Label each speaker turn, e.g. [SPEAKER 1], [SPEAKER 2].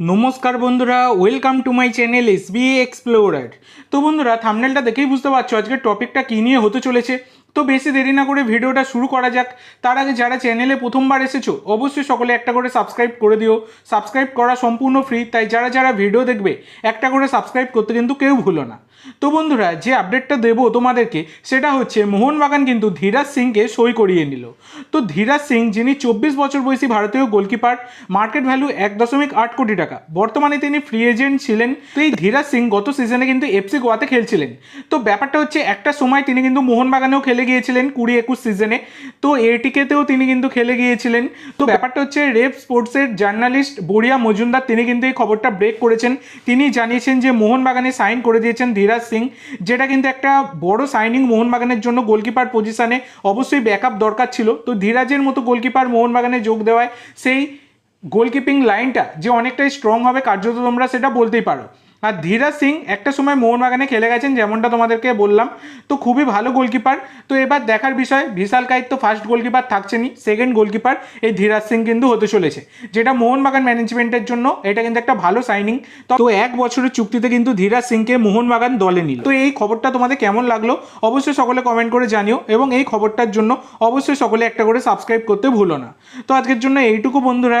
[SPEAKER 1] নমস্কার বন্ধুরা welcome to my channel S B explorer তো বন্ধুরা থামনেলটা দেখেই বুঝতে পারছ আজকের টপিকটা কী নিয়ে হতে চলেছে। তো বেশি দেরি না করে ভিডিওটা শুরু করা যাক। তার আগে যারা চ্যানেলে প্রথমবার এসেছ, অবশ্যই সকলে একটা করে সাবস্ক্রাইব করে দিও। সাবস্ক্রাইব করা সম্পূর্ণ ফ্রি তাই যারা যারা ভিডিও দেখবে, একটা করে সাবস্ক্রাইব করতে কিন্তু কেউ ভুলো না। তো বন্ধুরা, যে আপডেটটা দেবো তোমাদেরকে, সেটা হচ্ছে মোহনবাগান কিন্তু ধীরাজ সিংকে সই করিয়ে নিল। তো ধীরাজ সিং, যিনি চব্বিশ বছর বয়সী ভারতীয় গোলকিপার মার্কেট ভ্যালু এক দশমিক আট কোটি টাকা। বর্তমানে তিনি ফ্রি এজেন্ট ছিলেন। তো এই ধীরাজ সিং গত সিজনে কিন্তু এফসি গোয়াতে খেলছিলেন। তো ব্যাপারটা হচ্ছে, একটা সময় তিনি কিন্তু মোহনবাগানেও খেলে গিয়েছিলেন কুড়ি একুশ সিজনে তো এটিকেতেও তিনি কিন্তু খেলে গিয়েছিলেন। তো ব্যাপারটা হচ্ছে রেপ স্পোর্টসের জার্নালিস্ট বড়িয়া মজুমদার, তিনি কিন্তু এই খবরটা ব্রেক করেছেন। তিনি জানিয়েছেন যে, মোহনবাগানে সাইন করে দিয়েছেন ধীরাজ সিং, যেটা কিন্তু একটা বড় সাইনিং মোহনবাগানের জন্য গোলকিপার পজিশানে অবশ্যই ব্যাকআপ দরকার ছিল। তো ধীরাজের মতো গোলকিপার মোহনবাগানে যোগ দেওয়ায় সেই গোলকিপিং লাইনটা যে অনেকটাই স্ট্রং হবে, কার্যত তোমরা সেটা বলতেই পারো। আর ধীরাজ সিং একটা সময় মোহনবাগানে খেলে গেছেন, যেমনটা তোমাদেরকে বললাম। তো খুবই ভালো গোলকিপার। তো এবার দেখার বিষয়, বিশাল কাইত তো ফার্স্ট গোলকিপার থাকছেনই সেকেন্ড গোলকিপার এই ধীরাজ সিং কিন্তু হতে চলেছে। যেটা মোহনবাগান ম্যানেজমেন্টের জন্য, এটা কিন্তু একটা ভালো সাইনিং তো এক বছরের চুক্তিতে কিন্তু ধীরাজ সিংকে মোহনবাগান দলে নিল। তো এই খবরটা তোমাদের কেমন লাগল, অবশ্যই সকলে কমেন্ট করে জানিও, এবং এই খবরটার জন্য অবশ্যই সকলে একটা করে সাবস্ক্রাইব করতে ভুলো না। তো আজকের জন্য এইটুকু বন্ধুরা।